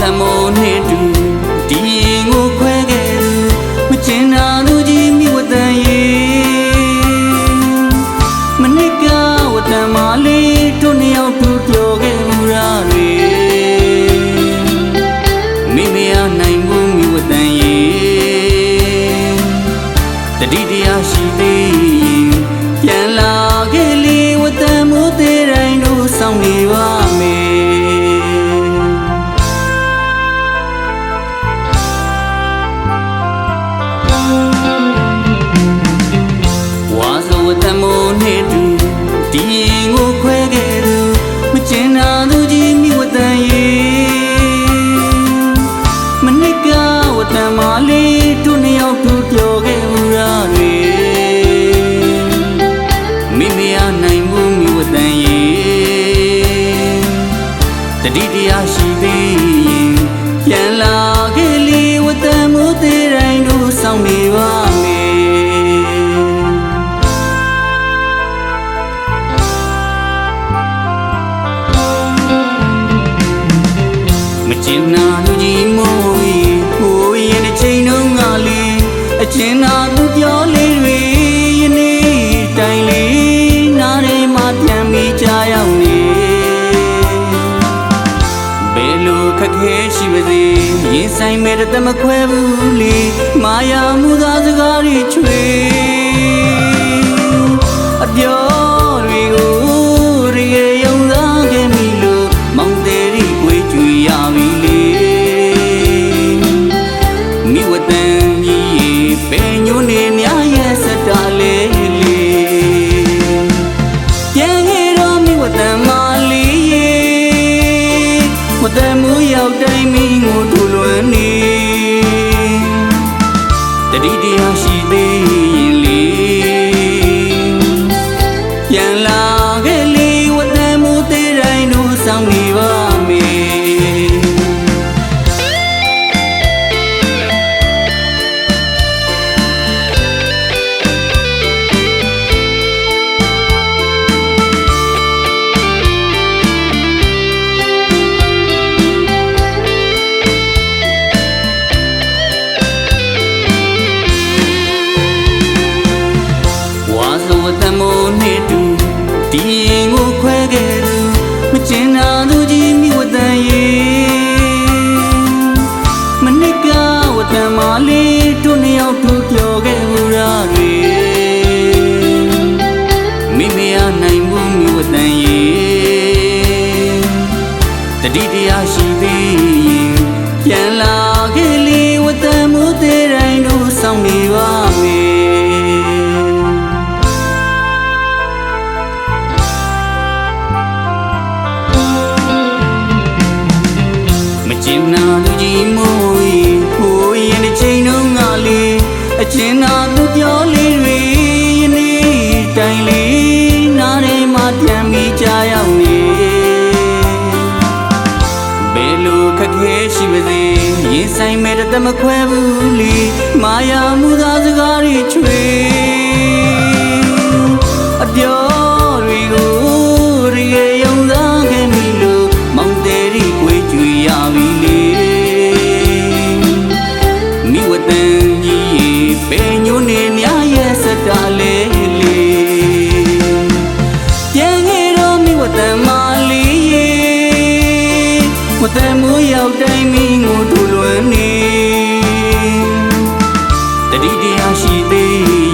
ထမိုးနှင့်တူဒီရင်ကိုခွဲခဲ့သူမကျင်နာသူကြီးမိဝတန်ရေမနစ်ကဝတန်မလေးတို့နှစ်ယောက်တူပြောခဲ့မူရာတွေမိမရနိုင်ဘူးမိဝတန်ရေတတိတရားရှိသေး ဝါဇဝတမောနှင့်တူဒီရင်ကိုခွဲခဲ့သူမကျင်နာသူကြီးမိဝတန်ရေမနစ်ကဝတန်မလေးတို့နှစ်ယောက်တူပြောခဲ့မူရာတွေမိမရနိုင်ဘူးမိဝတန်ရေတတိတရားရှိသေးရင်ပြန်လာခဲ့လေဝတန်မှုသေးတိုင်းတို့ဆောင်နေပါ င်နာလူကြီးမိုးရီဟိုရင်တစ်ချိန်လုံးကလေးအကျဉ်းနာသူပြောလေးတွေယနေ့တိုင်လေးနားထဲမှာပြန်ပြီးကြားရောက်နေဘယ်လိုခက်ခဲရှိပါစေရင်ဆိုင်မဲ့တမခွဲဘူးလေမာယာမှုသာစကားတွေချွေ ဝတန်မူရောက်တိုင်းမိငိုထူလွမ်းနေတတိတရားရှိသေး ဝါဇဝတမောနှင့်တူဒီရင်ကိုခွဲခဲ့သူမကျင်နာသူကြီးမိဝတန်ရေမနစ်ကဝတန်မလေးတို့နှစ်ယောက်တူပြောခဲ့မူရာတွေမိမရနိုင်ဘူးမိဝတန်ရေတတိတရားရှိ င်နာလူကြီးမိုးရီဟိုရင်တစ်ချိန်လုံးကလေးအကျဉ်းနာသူပြောလေးတွေယနေ့တိုင်လေးနားထဲမှာပြန်ပြီးကြားရောက်နေဘယ်လိုခက်ခဲရှိပါစေရင်ဆိုင်မဲ့တမခွဲဘူးလေမာယာမှုသာစကားတွေချွေ ကြီးပဲညိုနေများရဲ့စတာလေးလေပြန်ခဲ့တော့မိဝတန်မလေးရေဝတန်မူရောက်တိုင်းမိငိုထူလွမ်းနေတတိတရားရှိသေးရင်လေ